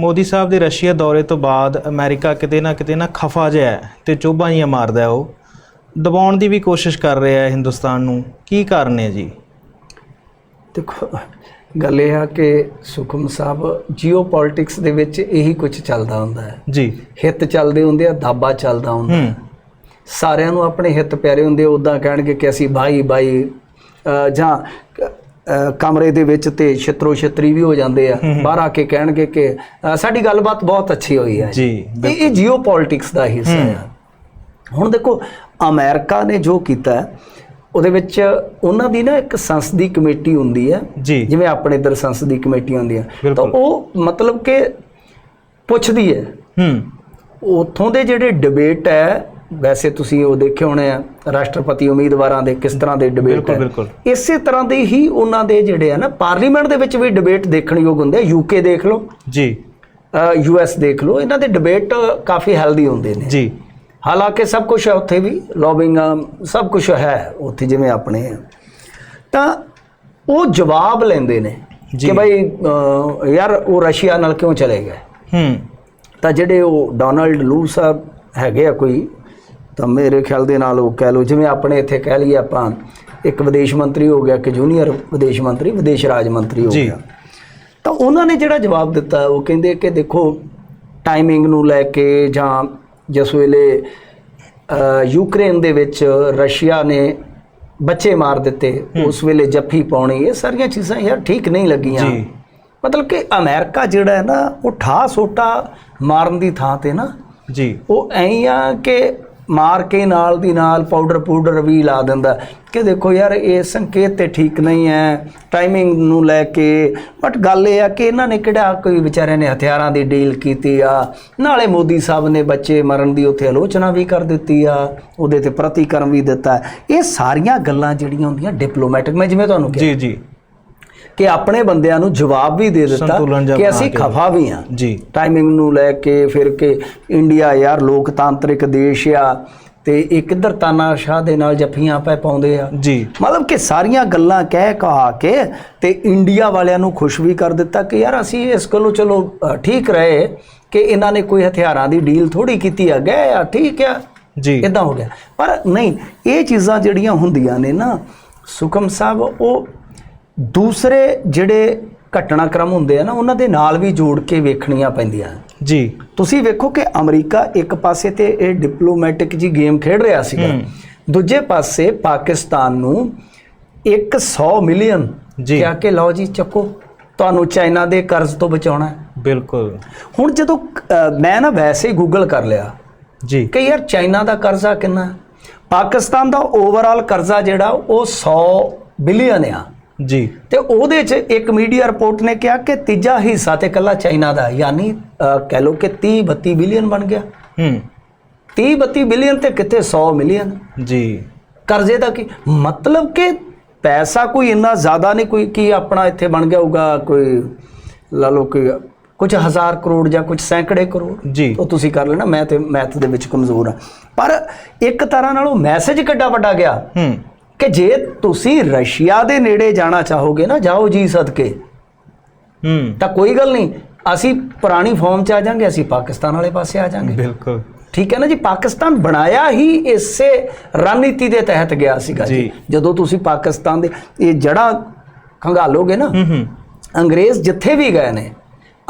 ਮੋਦੀ ਸਾਹਿਬ ਦੇ ਰਸ਼ੀਆ ਦੌਰੇ ਤੋਂ ਬਾਅਦ ਅਮਰੀਕਾ ਕਿਤੇ ਨਾ ਕਿਤੇ ਨਾ ਖਫਾ ਜਿਹਾ ਤੇ ਚੋਭਾਂ ਹੀ ਮਾਰਦਾ ਉਹ। ਦਬਾਉਣ ਦੀ ਵੀ ਕੋਸ਼ਿਸ਼ ਕਰ ਰਿਹਾ ਹੈ ਹਿੰਦੁਸਤਾਨ ਨੂੰ। ਕੀ ਕਾਰਨ ਹੈ ਜੀ? ਦੇਖੋ ਗੱਲ ਇਹ ਆ ਕਿ ਸੁਖਮ ਸਾਹਿਬ ਜੀਓਪੋਲਿਟਿਕਸ ਦੇ ਵਿੱਚ ਇਹੀ ਕੁਝ ਚੱਲਦਾ ਹੁੰਦਾ ਹੈ। ਜੀ। ਹਿੱਤ ਚੱਲਦੇ ਹੁੰਦੇ ਆ ਦਾਬਾ ਚੱਲਦਾ ਹੁੰਦਾ ਹੂੰ। ਸਾਰਿਆਂ ਨੂੰ ਆਪਣੇ ਹਿੱਤ ਪਿਆਰੇ ਹੁੰਦੇ ਉਦਾਂ ਕਹਿਣਗੇ ਕਿ ਅਸੀਂ ਭਾਈ ਭਾਈ ਅ, ਜਾਂ ਕਮਰੇ ਦੇ ਵਿੱਚ ਤੇ ਛਿੱਤਰੋ ਛਿੱਤਰੀ ਵੀ ਹੋ ਜਾਂਦੇ ਆ। ਬਾਹਰ ਆ ਕੇ ਕਹਿਣਗੇ ਕਿ ਸਾਡੀ ਗੱਲਬਾਤ ਬਹੁਤ ਅੱਛੀ ਹੋਈ ਹੈ। ਜੀ ਇਹ ਇਹ ਜੀਓਪੋਲਿਟਿਕਸ ਦਾ ਹਿੱਸਾ ਹੈ। ਹੁਣ ਦੇਖੋ ਅਮਰੀਕਾ ਨੇ ਜੋ ਕੀਤਾ ਉਹਦੇ ਵਿੱਚ ਉਹਨਾਂ ਦੀ ਨਾ ਇੱਕ ਸੰਸਦੀ ਕਮੇਟੀ ਹੁੰਦੀ ਹੈ। ਜਿਵੇਂ ਆਪਣੇ ਇਧਰ ਸੰਸਦੀ ਕਮੇਟੀ ਹੁੰਦੀਆਂ। ਤਾਂ। ਉਹ ਮਤਲਬ ਕਿ ਪੁੱਛਦੀ ਹੈ। ਹੂੰ। ਉਥੋਂ ਦੇ ਜਿਹੜੇ ਡਿਬੇਟ ਹੈ ਵੈਸੇ ਤੁਸੀਂ ਉਹ ਦੇਖੇ ਹੋਣੇ ਆ ਰਾਸ਼ਟਰਪਤੀ ਉਮੀਦਵਾਰਾਂ ਦੇ ਕਿਸ ਤਰ੍ਹਾਂ ਦੇ ਡਿਬੇਟ ਬਿਲਕੁਲ, ਹੈ। ਇਸੇ ਤਰ੍ਹਾਂ ਦੇ ਹੀ ਉਹਨਾਂ ਦੇ ਜਿਹੜੇ ਆ ਨਾ ਪਾਰਲੀਮੈਂਟ ਦੇ ਵਿੱਚ ਵੀ ਡਿਬੇਟ ਦੇਖਣਯੋਗ ਹੁੰਦੇ ਆ। ਯੂਕੇ ਦੇਖ ਲਓ। ਜੀ। ਯੂਐਸ ਦੇਖ ਲਓ। ਇਹਨਾਂ ਦੇ ਡਿਬੇਟ ਕਾਫੀ ਹੈਲਦੀ ਹੁੰਦੇ ਨੇ। ਜੀ। ਹਾਲਾਂਕਿ ਸਭ ਕੁਝ ਹੈ ਉੱਥੇ ਵੀ ਲੌਬਿੰਗ ਸਭ ਕੁਝ ਹੈ ਉੱਥੇ ਜਿਵੇਂ ਆਪਣੇ। ਤਾਂ ਉਹ ਜਵਾਬ ਲੈਂਦੇ ਨੇ। ਕਿ ਭਾਈ ਯਾਰ ਉਹ ਰਸ਼ੀਆ ਨਾਲ ਕਿਉਂ ਚਲੇ ਗਏ? ਹੂੰ। ਤਾਂ ਜਿਹੜੇ ਉਹ ਡੋਨਲਡ ਲੂ ਸਾਹਿਬ ਹੈਗੇ ਆ ਕੋਈ ਤਾਂ ਮੇਰੇ ਖਿਆਲ ਦੇ ਨਾਲ ਉਹ ਕਹਿ ਲਓ ਜਿਵੇਂ ਆਪਣੇ ਇੱਥੇ ਕਹਿ ਲਈਏ ਆਪਾਂ ਇੱਕ ਵਿਦੇਸ਼ ਮੰਤਰੀ ਹੋ ਗਿਆ ਕਿ ਜੂਨੀਅਰ ਵਿਦੇਸ਼ ਮੰਤਰੀ ਵਿਦੇਸ਼ ਰਾਜ ਮੰਤਰੀ ਹੋ। ਗਿਆ ਤਾਂ ਉਹਨਾਂ ਨੇ ਜਿਹੜਾ ਜਵਾਬ ਦਿੱਤਾ ਉਹ ਕਹਿੰਦੇ ਕਿ ਦੇਖੋ ਟਾਈਮਿੰਗ ਨੂੰ ਲੈ ਕੇ ਜਾਂ ਜਿਸ ਵੇਲੇ ਯੂਕਰੇਨ ਦੇ ਵਿੱਚ ਰਸ਼ੀਆ ਨੇ ਬੱਚੇ ਮਾਰ ਦਿੱਤੇ ਉਸ ਵੇਲੇ ਜੱਫੀ ਪਾਉਣੀ ਇਹ ਸਾਰੀਆਂ ਚੀਜ਼ਾਂ ਯਾਰ ਠੀਕ ਨਹੀਂ ਲੱਗੀਆਂ ਜੀ। ਮਤਲਬ ਕਿ ਅਮਰੀਕਾ ਜਿਹੜਾ ਹੈ ਨਾ ਉਹ ਠਾ ਸੋਟਾ ਮਾਰਨ ਦੀ ਥਾਂ ਤੇ ਨਾ ਜੀ ਉਹ ਐਂ ਆ ਕਿ ਮਾਰ ਕੇ ਨਾਲ ਦੀ ਨਾਲ ਪਾਊਡਰ ਪਾਊਡਰ ਵੀ ਲਾ ਦਿੰਦਾ ਕਿ ਦੇਖੋ ਯਾਰ, ਇਹ ਸੰਕੇਤ ਤੇ ਠੀਕ ਨਹੀਂ ਹੈ ਟਾਈਮਿੰਗ ਨੂੰ ਲੈ ਕੇ। ਬਟ ਗੱਲ ਇਹ ਆ ਕਿ ਇਹਨਾਂ ਨੇ ਕਿਹੜਾ ਕੋਈ ਵਿਚਾਰਿਆਂ ਨੇ ਹਥਿਆਰਾਂ ਦੀ ਡੀਲ ਕੀਤੀ ਆ? ਨਾਲੇ ਮੋਦੀ ਸਾਹਿਬ ਨੇ ਬੱਚੇ ਮਰਨ ਦੀ ਉੱਥੇ ਆਲੋਚਨਾ ਵੀ ਕਰ ਦਿੱਤੀ ਆ, ਉਹਦੇ ਤੇ ਪ੍ਰਤੀਕਰਮ ਵੀ ਦਿੱਤਾ। ਇਹ ਸਾਰੀਆਂ ਗੱਲਾਂ ਜਿਹੜੀਆਂ ਹੁੰਦੀਆਂ ਡਿਪਲੋਮੈਟਿਕ ਮੈਂ ਜਿਵੇਂ ਤੁਹਾਨੂੰ ਕਿਹਾ। ਜੀ ਜੀ। ਕਿ ਆਪਣੇ ਬੰਦਿਆਂ ਨੂੰ ਜਵਾਬ ਵੀ ਦੇ ਦਿੱਤਾ ਕਿ ਅਸੀਂ। ਖਫਾ ਵੀ ਹਾਂ। ਜੀ। ਟਾਈਮਿੰਗ ਨੂੰ ਲੈ ਕੇ ਫਿਰ ਕਿ ਇੰਡੀਆ ਯਾਰ ਲੋਕਤਾਂਤਰਿਕ ਦੇਸ਼ ਆ ਤੇ ਇਹ ਕਿੱਧਰ ਤਾਨਾਸ਼ਾਹ ਦੇ ਨਾਲ ਜੱਫੀਆਂ ਪੈ ਪਾਉਂਦੇ ਆ। ਜੀ। ਮਤਲਬ ਕਿ ਸਾਰੀਆਂ ਗੱਲਾਂ ਕਹਿ ਕਹਾ ਕੇ ਤੇ ਇੰਡੀਆ ਵਾਲਿਆਂ ਨੂੰ ਖੁਸ਼ ਵੀ ਕਰ ਦਿੱਤਾ ਕਿ ਯਾਰ ਅਸੀਂ ਇਸ ਗੱਲੋਂ ਚਲੋ ਠੀਕ ਰਹੇ ਕਿ ਇਹਨਾਂ ਨੇ ਕੋਈ ਹਥਿਆਰਾਂ ਦੀ ਡੀਲ ਥੋੜੀ ਕੀਤੀ ਆ ਗਏ ਆ ਠੀਕ ਆ। ਜੀ। ਇਦਾਂ ਹੋ ਗਿਆ। ਪਰ ਨਹੀਂ ਇਹ ਚੀਜ਼ਾਂ ਜਿਹੜੀਆਂ ਹੁੰਦੀਆਂ ਨੇ ਨਾ ਸੁਖਮ ਸਾਹਿਬ ਉਹ ਦੂਸਰੇ ਜਿਹੜੇ ਘਟਨਾਕ੍ਰਮ ਹੁੰਦੇ ਆ ਨਾ ਉਹਨਾਂ ਦੇ ਨਾਲ ਵੀ ਜੋੜ ਕੇ ਵੇਖਣੀਆਂ ਪੈਂਦੀਆਂ। ਜੀ। ਤੁਸੀਂ ਵੇਖੋ ਕਿ ਅਮਰੀਕਾ ਇੱਕ ਪਾਸੇ ਤੇ ਇਹ ਡਿਪਲੋਮੈਟਿਕ ਜੀ ਗੇਮ ਖੇਡ ਰਿਹਾ ਸੀਗਾ। ਦੂਜੇ ਪਾਸੇ ਪਾਕਿਸਤਾਨ ਨੂੰ 100 ਮਿਲੀਅਨ ਜੀ। ਕਿਹਾ ਕਿ ਲਓ ਜੀ ਚੱਕੋ ਤੁਹਾਨੂੰ ਚਾਈਨਾ ਦੇ ਕਰਜ਼ ਤੋਂ ਬਚਾਉਣਾ ਹੈ। ਬਿਲਕੁਲ। ਹੁਣ ਜਦੋਂ ਮੈਂ ਨਾ ਵੈਸੇ ਹੀ ਗੂਗਲ ਕਰ ਲਿਆ ਜੀ। ਕਿ ਯਾਰ ਚਾਈਨਾ ਦਾ ਕਰਜ਼ਾ ਕਿੰਨਾ ਹੈ? ਪਾਕਿਸਤਾਨ ਦਾ ਓਵਰਆਲ ਕਰਜ਼ਾ ਜਿਹੜਾ ਉਹ 100 ਬਿਲੀਅਨ ਆ। ਜੀ। ਤੇ ਉਹਦੇ 'ਚ ਇੱਕ ਮੀਡੀਆ ਰਿਪੋਰਟ ਨੇ ਕਿਹਾ ਕਿ ਤੀਜਾ ਹਿੱਸਾ ਤੇ ਕੱਲਾ ਚਾਈਨਾ ਦਾ। ਯਾਨੀ ਕਹਿ ਲਓ ਕਿ 30 32 ਬਿਲੀਅਨ ਬਣ ਗਿਆ। ਹੂੰ। 30 32 ਬਿਲੀਅਨ ਤੇ ਕਿਤੇ 100 ਮਿਲੀਅਨ ਜੀ। ਕਰਜ਼ੇ ਦਾ ਕੀ? ਮਤਲਬ ਕਿ ਪੈਸਾ ਕੋਈ ਇੰਨਾ ਜ਼ਿਆਦਾ ਨਹੀਂ ਕੋਈ ਕੀ ਆਪਣਾ ਇੱਥੇ ਬਣ ਗਿਆ ਹੋਊਗਾ ਕੋਈ ਲਾ ਲਓ ਕਿ ਕੁਝ ਹਜ਼ਾਰ ਕਰੋੜ ਜਾਂ ਕੁਝ ਸੈਂਕੜੇ ਕਰੋੜ। ਜੀ। ਉਹ ਤੁਸੀਂ ਕਰ ਲੈਣਾ ਮੈਂ ਤੇ ਮੈਥ ਦੇ ਵਿੱਚ ਕਮਜ਼ੋਰ ਆ ਪਰ ਇੱਕ ਤਰ੍ਹਾਂ ਨਾਲ ਉਹ ਮੈਸੇਜ ਕਿੱਡਾ ਵੱਡਾ ਗਿਆ? ਹੂੰ। ਕਿ ਜੇ ਤੁਸੀਂ ਰਸ਼ੀਆ ਦੇ ਨੇੜੇ ਜਾਣਾ ਚਾਹੋਗੇ ਨਾ ਜਾਓ ਜੀ ਸਦਕੇ। ਹੂੰ। ਤਾਂ ਕੋਈ ਗੱਲ ਨਹੀਂ ਅਸੀਂ ਪੁਰਾਣੀ ਫਾਰਮ 'ਚ ਆ ਜਾਾਂਗੇ ਅਸੀਂ ਪਾਕਿਸਤਾਨ ਵਾਲੇ ਪਾਸੇ ਆ ਜਾਾਂਗੇ। ਬਿਲਕੁਲ। ਠੀਕ ਹੈ ਨਾ ਜੀ ਪਾਕਿਸਤਾਨ ਬਣਾਇਆ ਹੀ ਇਸੇ ਰਣਨੀਤੀ ਦੇ ਤਹਿਤ ਗਿਆ ਸੀਗਾ ਜੀ। ਜਦੋਂ ਤੁਸੀਂ ਪਾਕਿਸਤਾਨ ਦੇ ਇਹ ਜੜਾ ਖੰਗਾਲੋਗੇ ਨਾ ਹੂੰ ਹੂੰ। ਅੰਗਰੇਜ਼ ਜਿੱਥੇ ਵੀ ਗਏ ਨੇ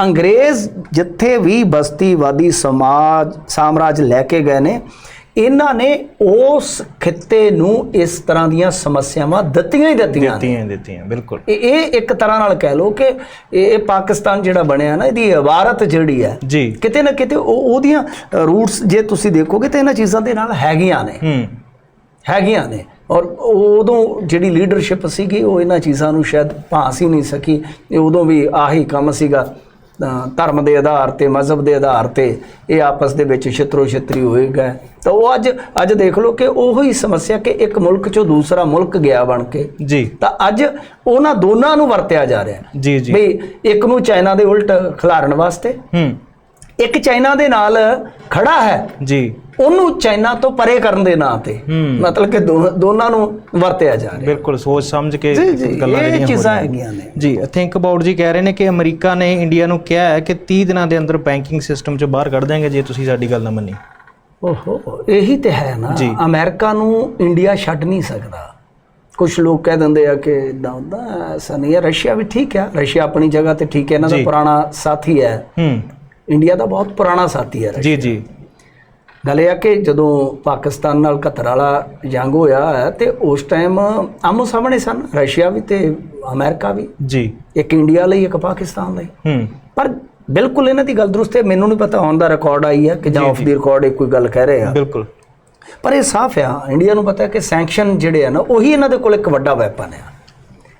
ਅੰਗਰੇਜ਼ ਜਿੱਥੇ ਵੀ ਬਸਤੀਵਾਦੀ ਸਮਾਜ ਸਾਮਰਾਜ ਲੈ ਕੇ ਗਏ ਨੇ ਇਹਨਾਂ ਨੇ ਉਸ ਖਿੱਤੇ ਨੂੰ ਇਸ ਤਰ੍ਹਾਂ ਦੀਆਂ ਸਮੱਸਿਆਵਾਂ ਦਿੱਤੀਆਂ ਹੀ ਦਿੱਤੀਆਂ ਦਿੱਤੀਆਂ ਦਿੱਤੀਆਂ ਬਿਲਕੁਲ। ਇਹ ਇੱਕ ਤਰ੍ਹਾਂ ਨਾਲ ਕਹਿ ਲਓ ਕਿ ਇਹ ਪਾਕਿਸਤਾਨ ਜਿਹੜਾ ਬਣਿਆ ਨਾ ਇਹਦੀ ਇਬਾਰਤ ਜਿਹੜੀ ਹੈ ਜੀ। ਕਿਤੇ ਨਾ ਕਿਤੇ ਉਹ ਉਹਦੀਆਂ ਰੂਟਸ ਜੇ ਤੁਸੀਂ ਦੇਖੋਗੇ ਤਾਂ ਇਹਨਾਂ ਚੀਜ਼ਾਂ ਦੇ ਨਾਲ ਹੈਗੀਆਂ ਨੇ। ਹੂੰ। ਹੈਗੀਆਂ ਨੇ। ਔਰ ਉਦੋਂ ਜਿਹੜੀ ਲੀਡਰਸ਼ਿਪ ਸੀਗੀ ਉਹ ਇਹਨਾਂ ਚੀਜ਼ਾਂ ਨੂੰ ਸ਼ਾਇਦ ਭਾਂਸ ਹੀ ਨਹੀਂ ਸਕੀ। ਇਹ ਉਦੋਂ ਵੀ ਆਹੀ ਕੰਮ ਸੀਗਾ। ਧਰਮ ਦੇ ਆਧਾਰ ਤੇ ਮਜ਼ਹਬ ਦੇ ਆਧਾਰ ਤੇ ਇਹ ਆਪਸ ਦੇ ਵਿੱਚ ਛਿੱਤਰੋ ਛਿੱਤਰੀ ਹੋਏ ਗਏ। ਤਾਂ ਉਹ ਅੱਜ ਅੱਜ ਦੇਖ ਲਓ ਕਿ ਉਹੀ ਹੀ ਸਮੱਸਿਆ ਕਿ ਇੱਕ ਮੁਲਕ ਚੋਂ ਦੂਸਰਾ ਮੁਲਕ ਗਿਆ ਬਣ ਕੇ। ਜੀ। ਤਾਂ ਅੱਜ ਉਹਨਾਂ ਦੋਨਾਂ ਨੂੰ ਵਰਤਿਆ ਜਾ ਰਿਹਾ। ਜੀ ਜੀ। ਵੀ ਇੱਕ ਨੂੰ ਚਾਈਨਾ ਦੇ ਉਲਟ ਖਿਲਾਰਨ ਵਾਸਤੇ ਹੂੰ। ਇੱਕ ਚਾਈਨਾ ਦੇ ਨਾਲ ਖੜਾ ਹੈ। ਜੀ। ਉਹਨੂੰ ਚਾਈਨਾ ਤੋਂ ਪਰੇ ਕਰਨ ਦੇ ਨਾਂ ਤੇ। ਮਤਲਬ ਕਿ ਦੋਨਾਂ ਨੂੰ ਵਰਤਿਆ ਜਾ ਰਿਹਾ। ਬਿਲਕੁਲ ਸੋਚ ਸਮਝ ਕੇ ਗੱਲਾਂ ਜਿਹੜੀਆਂ ਹੋ ਚੀਜ਼ਾਂ ਰਹੀਆਂ। ਹੈਗੀਆਂ ਨੇ। ਜੀ ਥਿੰਕ ਅਬਾਊਟ ਜੀ ਕਹਿ ਰਹੇ ਨੇ ਕਿ ਅਮਰੀਕਾ ਨੇ ਇੰਡੀਆ ਨੂੰ ਕਿਹਾ ਹੈ ਕਿ 30 ਦਿਨਾਂ ਦੇ ਅੰਦਰ ਬੈਂਕਿੰਗ ਸਿਸਟਮ ਚੋਂ ਬਾਹਰ ਕੱਢ ਦੇਣਗੇ ਜੇ ਤੁਸੀਂ ਸਾਡੀ ਗੱਲ ਨਾ ਮੰਨੀ ਓਹੋ ਇਹੀ ਤੇ ਹੈ ਨਾ। ਅਮਰੀਕਾ ਨੂੰ ਇੰਡੀਆ ਛੱਡ ਨਹੀਂ ਸਕਦਾ। ਕੁਝ ਲੋਕ ਕਹਿ ਦਿੰਦੇ ਆ ਕਿ ਇਦਾਂ ਹੁੰਦਾ ਐਸਾ ਨਹੀਂ ਹੈ। ਰਸ਼ੀਆ ਵੀ ਠੀਕ ਹੈ ਰਸ਼ੀਆ ਆਪਣੀ ਜਗ੍ਹਾ ਤੇ ਠੀਕ ਹੈ। ਇਹਨਾਂ ਦਾ। ਪੁਰਾਣਾ ਸਾਥੀ ਹੈ। ਹੂੰ। ਇੰਡੀਆ ਦਾ ਬਹੁਤ ਪੁਰਾਣਾ ਸਾਥੀ ਹੈ ਜੀ ਜੀ। ਗੱਲ ਇਹ ਆ ਕਿ ਜਦੋਂ ਪਾਕਿਸਤਾਨ ਨਾਲ ਕਤਰ ਵਾਲਾ ਜੰਗ ਹੋਇਆ ਤੇ ਉਸ ਟਾਈਮ ਆਮੋ ਸਾਹਮਣੇ ਸਨ ਰਸ਼ੀਆ ਵੀ ਤੇ ਅਮਰੀਕਾ ਵੀ। ਜੀ। ਇੱਕ ਇੰਡੀਆ ਲਈ ਇੱਕ ਪਾਕਿਸਤਾਨ ਲਈ। ਹੂੰ। ਪਰ ਬਿਲਕੁਲ ਇਹਨਾਂ ਦੀ ਗੱਲ ਦਰੁਸਤ ਹੈ ਮੈਨੂੰ ਨਹੀਂ ਪਤਾ ਹੁਣ ਦਾ ਰਿਕਾਰਡ ਆਈ ਹੈ ਕਿ ਜਾਂ ਆਫ ਦੀ ਰਿਕਾਰਡ ਇੱਕ ਕੋਈ ਗੱਲ ਕਹਿ ਰਹੇ ਆ। ਬਿਲਕੁਲ। ਪਰ ਇਹ ਸਾਫ਼ ਆ ਇੰਡੀਆ ਨੂੰ ਪਤਾ ਹੈ ਕਿ ਸੈਂਕਸ਼ਨ ਜਿਹੜੇ ਆ ਨਾ ਉਹੀ ਇਹਨਾਂ ਦੇ ਕੋਲ ਇੱਕ ਵੱਡਾ ਵੈਪਨ ਆ।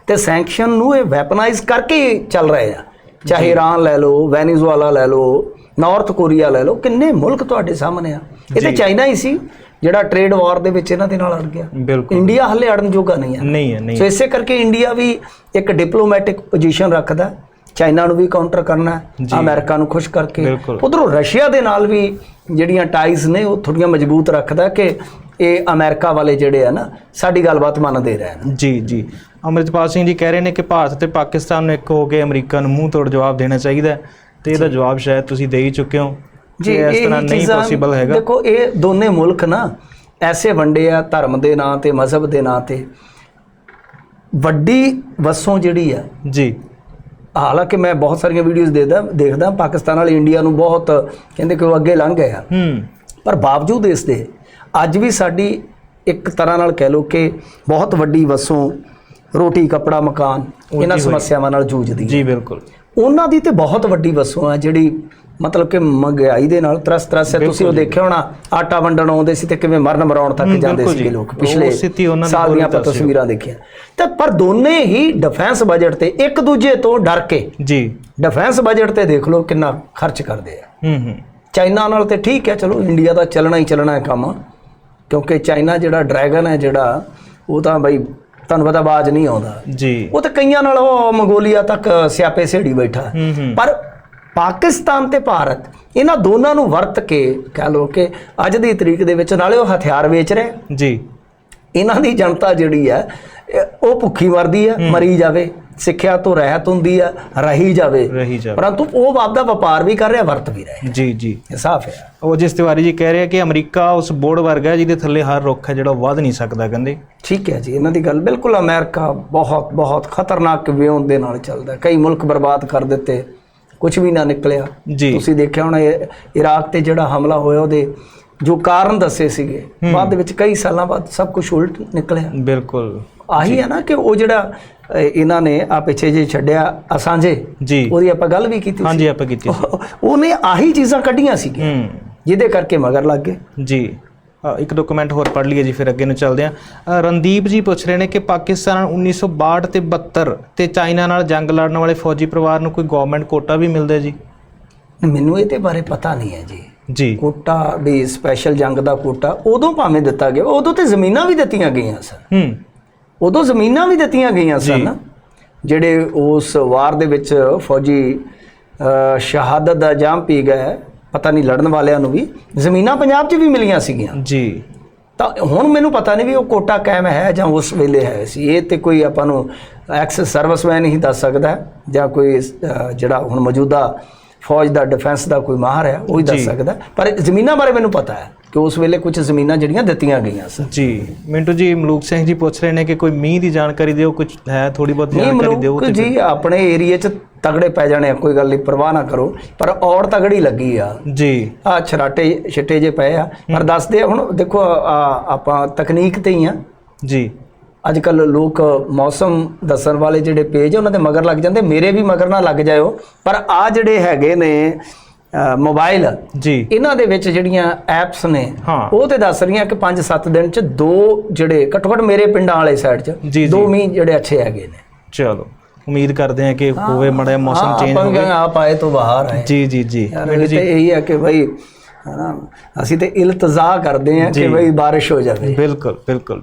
ਤੇ ਸੈਂਕਸ਼ਨ ਨੂੰ ਇਹ ਵੈਪਨਾਈਜ਼ ਕਰਕੇ ਚੱਲ ਰਹੇ ਆ। ਚਾਹੇ ਇਰਾਨ ਲੈ ਲਓ ਵੈਨੇਜ਼ੁਏਲਾ ਲੈ ਲਓ ਨਾਰਥ ਕੋਰੀਆ ਲੈ ਲਓ ਕਿੰਨੇ ਮੁਲਕ ਤੁਹਾਡੇ ਸਾਹਮਣੇ ਆ। ਇਹ ਤੇ ਚਾਈਨਾ ਹੀ ਸੀ ਜਿਹੜਾ ਟ੍ਰੇਡ ਵਾਰ ਦੇ ਵਿੱਚ ਇਹਨਾਂ ਦੇ ਨਾਲ ਅੜ ਗਿਆ। ਬਿਲਕੁਲ। ਇੰਡੀਆ ਹਲੇ ਅੜਨ ਜੋਗਾ ਨਹੀਂ ਆ। ਨਹੀਂ ਹੈ ਨਹੀਂ। ਸੋ ਇਸੇ ਕਰਕੇ ਇੰਡੀਆ ਵੀ ਇੱਕ ਡਿਪਲੋਮੈਟਿਕ ਪੋਜੀਸ਼ਨ ਰੱਖਦਾ ਚਾਈਨਾ ਨੂੰ ਵੀ ਕਾਊਂਟਰ ਕਰਨਾ ਹੈ, ਅਮਰੀਕਾ ਨੂੰ ਖੁਸ਼ ਕਰਕੇ। ਉਧਰੋਂ ਰਸ਼ੀਆ ਦੇ ਨਾਲ ਵੀ ਜਿਹੜੀਆਂ ਟਾਈਜ਼ ਨੇ ਉਹ ਥੋੜੀਆਂ ਮਜ਼ਬੂਤ ਰੱਖਦਾ ਕਿ ਇਹ ਅਮਰੀਕਾ ਵਾਲੇ ਜਿਹੜੇ ਆ ਨਾ ਸਾਡੀ ਗੱਲਬਾਤ ਮੰਨਦੇ ਰਹਿਣ। ਜੀ ਜੀ। ਅਮਰਿਤਪਾਲ ਸਿੰਘ ਜੀ ਕਹਿ ਰਹੇ ਨੇ ਕਿ ਭਾਰਤ ਤੇ ਪਾਕਿਸਤਾਨ ਨੂੰ ਇੱਕ ਹੋ ਕੇ ਅਮਰੀਕਾ ਨੂੰ ਮੂੰਹ ਤੋੜ ਜਵਾਬ ਦੇਣਾ ਚਾਹੀਦਾ ਤੇ ਇਹਦਾ ਜਵਾਬ ਸ਼ਾਇਦ ਤੁਸੀਂ ਦੇ ਹੀ ਚੁੱਕੇ ਹੋ ਜੀ ਇਸ ਤਰ੍ਹਾਂ ਨਹੀਂ ਪੋਸੀਬਲ ਹੈਗਾ। ਦੇਖੋ ਇਹ ਦੋਨੇ ਮੁਲਕ ਨਾ ਐਸੇ ਵੰਡੇ ਆ ਧਰਮ ਦੇ ਨਾਂ ਤੇ ਮਜ਼ਹਬ ਦੇ ਨਾਂ ਤੇ। ਵੱਡੀ ਵਸੋਂ ਜਿਹੜੀ ਆ ਜੀ। ਹਾਲਾਂਕਿ ਮੈਂ ਬਹੁਤ ਸਾਰੀਆਂ ਵੀਡੀਓਜ਼ ਦੇਖਦਾ ਦੇਖਦਾ ਪਾਕਿਸਤਾਨ ਵਾਲੇ ਇੰਡੀਆ ਨੂੰ ਬਹੁਤ ਕਹਿੰਦੇ ਕਿ ਉਹ ਅੱਗੇ ਲੰਘ ਗਏ ਆ। ਹੂੰ। ਪਰ ਬਾਵਜੂਦ ਇਸ ਦੇ ਅੱਜ ਵੀ ਸਾਡੀ ਇੱਕ ਤਰ੍ਹਾਂ ਨਾਲ ਕਹਿ ਲਓ ਕਿ ਬਹੁਤ ਵੱਡੀ ਵਸੋਂ ਰੋਟੀ ਕੱਪੜਾ ਮਕਾਨ ਇਹਨਾਂ ਸਮੱਸਿਆਵਾਂ ਨਾਲ ਜੂਝਦੀ ਜੀ ਬਿਲਕੁਲ। ਉਹਨਾਂ ਦੀ ਤੇ ਬਹੁਤ ਵੱਡੀ ਵਸੋਂ ਹੈ ਜਿਹੜੀ ਮਤਲਬ ਕਿ ਮਹਿੰਗਾਈ ਦੇ ਨਾਲ ਤਰਸ ਤਰਸ ਹੈ। ਤੁਸੀਂ ਉਹ ਦੇਖਿਆ ਹੋਣਾ ਆਟਾ ਵੰਡਣ ਆਉਂਦੇ ਸੀ ਤੇ ਕਿਵੇਂ ਮਰਨ ਮਰਾਉਣ ਤੱਕ ਜਾਂਦੇ ਜੀ। ਲੋਕ। ਪਿਛਲੇ ਸਾਲ ਦੀਆਂ ਆਪਾਂ। ਤਸਵੀਰਾਂ ਦੇਖੀਆਂ। ਤਾਂ ਪਰ ਦੋਨੇ ਹੀ ਡਿਫੈਂਸ ਬਜਟ ਤੇ ਇੱਕ ਦੂਜੇ ਤੋਂ ਡਰ ਕੇ ਜੀ। ਡਿਫੈਂਸ ਬਜਟ ਤੇ ਦੇਖ ਲਓ ਕਿੰਨਾ ਖਰਚ ਕਰਦੇ ਆ। ਹੂੰ ਹੂੰ। ਚਾਈਨਾ ਨਾਲ ਤੇ ਠੀਕ ਹੈ ਚਲੋ ਇੰਡੀਆ ਦਾ ਚੱਲਣਾ ਹੀ ਚੱਲਣਾ ਹੈ ਕੰਮ ਕਿਉਂਕਿ ਚਾਈਨਾ ਜਿਹੜਾ ਡਰੈਗਨ ਹੈ ਜਿਹੜਾ ਉਹ ਤਾਂ ਬਈ ਤੁਹਾਨੂੰ ਪਤਾ ਆਵਾਜ਼ ਨਹੀਂ ਆਉਂਦਾ। ਜੀ। ਉਹ ਤਾਂ ਕਈਆਂ ਨਾਲ ਉਹ ਮੰਗੋਲੀਆ ਤੱਕ ਸਿਆਪੇ ਸੇੜੀ ਬੈਠਾ। ਪਰ ਪਾਕਿਸਤਾਨ ਤੇ ਭਾਰਤ ਇਹਨਾਂ ਦੋਨਾਂ ਨੂੰ ਵਰਤ ਕੇ ਕਹ ਲਓ ਕਿ ਅੱਜ ਦੀ ਤਰੀਕ ਦੇ ਵਿੱਚ ਨਾਲੇ ਉਹ ਹਥਿਆਰ ਵੇਚ ਰਹੇ। ਜੀ। ਇਹਨਾਂ ਦੀ ਜਨਤਾ ਜਿਹੜੀ ਹੈ ਉਹ ਭੁੱਖੀ ਮਰਦੀ ਹੈ। ਮਰੀ ਜਾਵੇ। ਸਿੱਖਿਆ ਤੋਂ ਰਹਿਤ ਹੁੰਦੀ ਹੈ ਰਹੀ ਜਾਵੇ। ਰਹੀ ਜਾਵੇ। ਪਰੰਤੂ ਉਹ ਆਪਦਾ ਵਪਾਰ ਵੀ ਕਰ ਰਿਹਾ ਵਰਤ ਵੀ ਰਿਹਾ। ਜੀ ਜੀ। ਇਹ ਸਾਫ਼ ਹੈ। ਉਹ ਜਿਸ ਤਿਵਾਰੀ ਜੀ ਕਹਿ ਰਹੇ ਆ ਕਿ ਅਮਰੀਕਾ ਉਸ ਬੋਰਡ ਵਰਗਾ ਜਿਹਦੇ ਥੱਲੇ ਹਰ ਰੁੱਖ ਹੈ ਜਿਹੜਾ ਵੱਧ ਨਹੀਂ ਸਕਦਾ ਕਹਿੰਦੇ। ਠੀਕ ਹੈ ਜੀ ਇਹਨਾਂ ਦੀ ਗੱਲ ਬਿਲਕੁਲ ਅਮਰੀਕਾ ਬਹੁਤ ਬਹੁਤ ਖਤਰਨਾਕ ਵਿਉਂਤ ਦੇ ਨਾਲ ਚੱਲਦਾ। ਕਈ ਮੁਲਕ ਬਰਬਾਦ ਕਰ ਦਿੱਤੇ ਕੁਝ ਵੀ ਨਾ ਨਿਕਲਿਆ। ਤੁਸੀਂ ਦੇਖਿਆ ਹੋਣਾ ਇਰਾਕ ਤੇ ਜਿਹੜਾ ਹਮਲਾ ਹੋਇਆ ਉਹਦੇ ਜੋ ਕਾਰਨ ਦੱਸੇ ਸੀਗੇ ਬਾਅਦ ਵਿੱਚ ਕਈ ਸਾਲਾਂ ਬਾਅਦ ਸਭ ਕੁਝ ਉਲਟ ਨਿਕਲਿਆ। ਬਿਲਕੁਲ। ਆਹੀ ਹੈ ਨਾ ਕਿ ਉਹ ਜਿਹੜਾ ਇਹਨਾਂ ਨੇ ਆ ਪਿੱਛੇ ਜੇ ਛੱਡਿਆ ਅਸਾਂਜੇ ਜੀ। ਉਹਦੀ ਆਪਾਂ ਗੱਲ ਵੀ ਕੀਤੀ ਸੀ। ਹਾਂਜੀ ਆਪਾਂ ਕੀਤੀ ਸੀ। ਉਹਨੇ ਆਹੀ ਚੀਜ਼ਾਂ ਕੱਢੀਆਂ ਹੂੰ। ਜਿਹਦੇ ਕਰਕੇ ਮਗਰ ਲੱਗ ਗਏ। ਜੀ। ਇੱਕ ਦੋ ਕਮੈਂਟ ਹੋਰ ਪੜ੍ਹ ਲਈਏ ਜੀ ਫਿਰ ਅੱਗੇ ਨੂੰ ਚੱਲਦੇ ਹਾਂ। ਰਣਦੀਪ ਜੀ ਪੁੱਛ ਰਹੇ ਨੇ ਕਿ ਪਾਕਿਸਤਾਨ 1962 ਤੇ 72 ਤੇ ਚਾਈਨਾ ਨਾਲ ਜੰਗ ਲੜਨ ਵਾਲੇ ਫੌਜੀ ਪਰਿਵਾਰ ਨੂੰ ਕੋਈ ਗਵਰਨਮੈਂਟ ਕੋਟਾ ਵੀ ਮਿਲਦਾ ਜੀ? ਮੈਨੂੰ ਇਹਦੇ ਬਾਰੇ ਪਤਾ ਨਹੀਂ ਹੈ ਜੀ। ਜੀ। ਕੋਟਾ ਵੀ ਸਪੈਸ਼ਲ ਜੰਗ ਦਾ ਕੋਟਾ ਉਦੋਂ ਭਾਵੇਂ ਦਿੱਤਾ ਗਿਆ ਉਦੋਂ ਤੇ ਜ਼ਮੀਨਾਂ ਵੀ ਦਿੱਤੀਆਂ ਗਈਆਂ ਸਨ। ਹੂੰ। ਉਦੋਂ ਜ਼ਮੀਨਾਂ ਵੀ ਦਿੱਤੀਆਂ ਗਈਆਂ ਸਨ ਜਿਹੜੇ ਉਸ ਵਾਰ ਦੇ ਵਿੱਚ ਫੌਜੀ ਸ਼ਹਾਦਤ ਦਾ ਜਾਮ ਪੀ ਗਏ ਪਤਾ ਨਹੀਂ ਲੜਨ ਵਾਲਿਆਂ ਨੂੰ ਵੀ ਜ਼ਮੀਨਾਂ ਪੰਜਾਬ 'ਚ ਵੀ ਮਿਲੀਆਂ ਸੀਗੀਆਂ। ਜੀ। ਤਾਂ ਹੁਣ ਮੈਨੂੰ ਪਤਾ ਨਹੀਂ ਵੀ ਉਹ ਕੋਟਾ ਕਾਇਮ ਹੈ ਜਾਂ ਉਸ ਵੇਲੇ ਹੈ ਸੀ। ਇਹ ਤੇ ਕੋਈ ਆਪਾਂ ਨੂੰ ਐਕਸ ਸਰਵਿਸਮੈਨ ਹੀ ਦੱਸ ਸਕਦਾ ਜਾਂ ਕੋਈ ਜਿਹੜਾ ਹੁਣ ਮੌਜੂਦਾ ਫੌਜ ਦਾ ਡਿਫੈਂਸ ਦਾ ਕੋਈ ਮਾਹਰ ਹੈ ਉਹ ਹੀ ਦੱਸ। ਸਕਦਾ। ਪਰ ਜ਼ਮੀਨਾਂ ਬਾਰੇ ਮੈਨੂੰ ਪਤਾ ਹੈ। ਕਿ ਉਸ ਵੇਲੇ ਕੁਝ ਜ਼ਮੀਨਾਂ ਜਿਹੜੀਆਂ ਦਿੱਤੀਆਂ ਗਈਆਂ ਸਨ। ਜੀ ਮਿੰਟੂ ਜੀ ਮਲੂਕ ਸਿੰਘ ਜੀ ਪੁੱਛ ਰਹੇ ਨੇ ਕਿ ਕੋਈ ਮੀਂਹ ਦੀ ਜਾਣਕਾਰੀ ਦਿਓ ਕੁਝ ਹੈ ਥੋੜੀ ਬਹੁਤ ਜਾਣਕਾਰੀ ਦਿਓ ਜੀ ਆਪਣੇ ਏਰੀਏ 'ਚ ਤਗੜੇ ਪੈ ਜਾਣੇ ਕੋਈ ਗੱਲ ਨਹੀਂ ਪਰਵਾਹ ਨਾ ਕਰੋ ਪਰ ਔਰ ਤਗੜੀ ਲੱਗੀ ਆ। ਜੀ। ਆ ਛਰਾਟੇ ਛਿੱਟੇ ਜੇ ਪਏ ਆ ਪਰ ਦੱਸਦੇ ਹੁਣ ਦੇਖੋ ਆ, ਆਪਾਂ ਤਕਨੀਕ ਤੇ ਹੀ ਆ। ਜੀ। ਅੱਜ ਕੱਲ ਲੋਕ ਮੌਸਮ ਦੱਸਣ ਵਾਲੇ ਜਿਹੜੇ ਪੇਜ ਉਹਨਾਂ ਦੇ ਮਗਰ ਲੱਗ ਜਾਂਦੇ ਮੇਰੇ ਵੀ ਮਗਰ ਨਾ ਲੱਗ ਜਾਇਓ ਪਰ ਆ ਜਿਹੜੇ ਹੈਗੇ ਨੇ ਮੋਬਾਈਲ ਜੀ। ਇਹਨਾਂ ਦੇ ਵਿੱਚ ਜਿਹੜੀਆਂ ਐਪਸ ਨੇ। ਉਹ ਤੇ ਦੱਸ ਰਹੀਆਂ ਕਿ 5-7 ਦਿਨ ਚ ਦੋ ਜਿਹੜੇ ਘੱਟੋ ਘੱਟ ਮੇਰੇ ਪਿੰਡਾਂ ਵਾਲੇ ਸਾਈਡ ਚ ਦੋ ਮੀਂਹ ਜਿਹੜੇ ਅੱਛੇ ਹੈਗੇ ਨੇ। ਚਲੋ ਉਮੀਦ ਕਰਦੇ ਹਾਂ ਕਿ ਹੋਵੇ ਮੜਾ ਮੌਸਮ ਚੇਂਜ ਆਪਾਂ ਹੋਵੇ। ਕਹਿੰਦੇ ਆਪ ਆਏ ਤੋਂ ਬਾਹਰ ਆਏ। ਜੀ ਜੀ ਜੀ। ਇਹ ਤੇ ਇਹੀ ਹੈ ਕਿ ਭਾਈ ਹਨਾ ਅਸੀਂ ਤੇ ਇਲਤਜ਼ਾ ਕਰਦੇ ਹਾਂ ਕਿ ਭਾਈ ਬਾਰਿਸ਼ ਹੋ ਜਾਵੇ। ਬਿਲਕੁਲ ਬਿਲਕੁਲ।